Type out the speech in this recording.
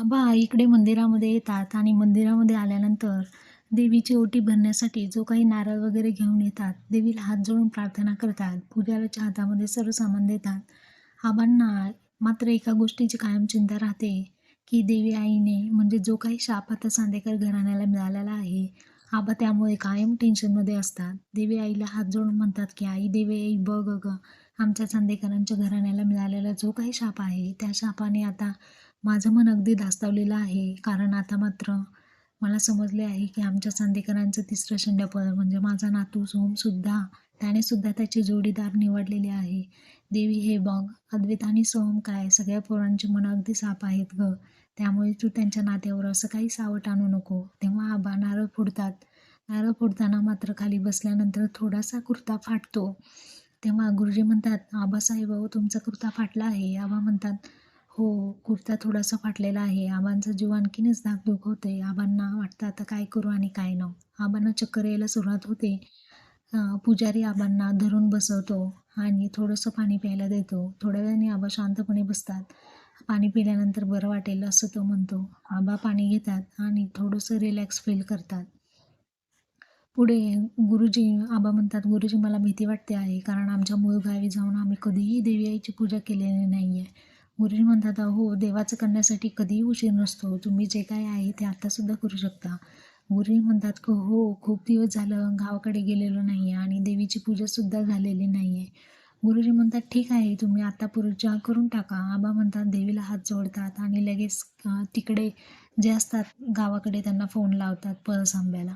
आबा इकडे मंदिरामध्ये येतात आणि मंदिरामध्ये आल्यानंतर देवीची ओटी भरण्यासाठी जो काही नारळ वगैरे घेऊन येतात देवीला हात जोडून प्रार्थना करतात पुजाऱ्याच्या हातामध्ये सर्व सामान देतात. आबांना मात्र एका गोष्टीची कायम चिंता राहते की देवी आईने म्हणजे जो काही शाप आता सांदेकर घराण्याला मिळालेला आहे आबा त्यामुळे कायम टेन्शनमध्ये असतात. देवी आईला हात जोडून म्हणतात की आई देवी आई बघ अगं आमच्या चांदेकरांच्या घराण्याला मिळालेला जो काही शाप आहे त्या शापाने आता माझं मन अगदी धास्तावलेलं आहे. कारण आता मात्र मला समजले आहे की आमच्या चांदेकरांचं तिसरं शंड्यापद म्हणजे माझा नातू सोमसुद्धा त्याने सुद्धा त्याची जोडीदार निवडलेली आहे. देवी हे बघ अद्वैत आणि सोम काय? सगळ्या पोरांची मन अगदी साप आहेत ग. त्यामुळे तू त्यांच्या नात्यावर असं काही सावट आणू नको. तेव्हा आबा नारळ फोडतात. नारळ फोडताना मात्र खाली बसल्यानंतर थोडासा कुर्ता फाटतो. तेव्हा गुरुजी म्हणतात आबासाहेब तुमचा कुर्ता फाटला आहे. आबा म्हणतात हो कुर्ता थोडासा फाटलेला आहे. आबांचा जीव आणखीनच धाकधूक होते आबांना वाटतं आता काय करू आणि काय न. आबांना चक्कर यायला सुरुवात होते. पुजारी आबांना धरून बसवतो आणि थोडंसं पाणी प्यायला देतो. थोड्या वेळाने आबा शांतपणे बसतात. पाणी पिल्यानंतर बरं वाटेल असं तो म्हणतो. आबा पाणी घेतात आणि थोडंसं रिलॅक्स फील करतात. पुढे गुरुजी आबा म्हणतात गुरुजी मला भीती वाटते आहे. कारण आमच्या मूळ गावी जाऊन आम्ही कधीही देवी आईची पूजा केलेली नाही आहे गुरुजी म्हणतात हो देवाचं करण्यासाठी कधीही उशीर नसतो. तुम्ही जे काय आहे ते आत्तासुद्धा करू शकता. गुरुजी म्हणतात की हो खूप दिवस झालं गावाकडे गेलेलो नाही आहे आणि देवीची पूजासुद्धा झालेली नाही आहे गुरुजी म्हणतात ठीक आहे तुम्ही आता पूजा करून टाका. आबा म्हणतात देवीला हात जोडतात आणि लगेच तिकडे जे असतात गावाकडे त्यांना फोन लावतात परस आंब्याला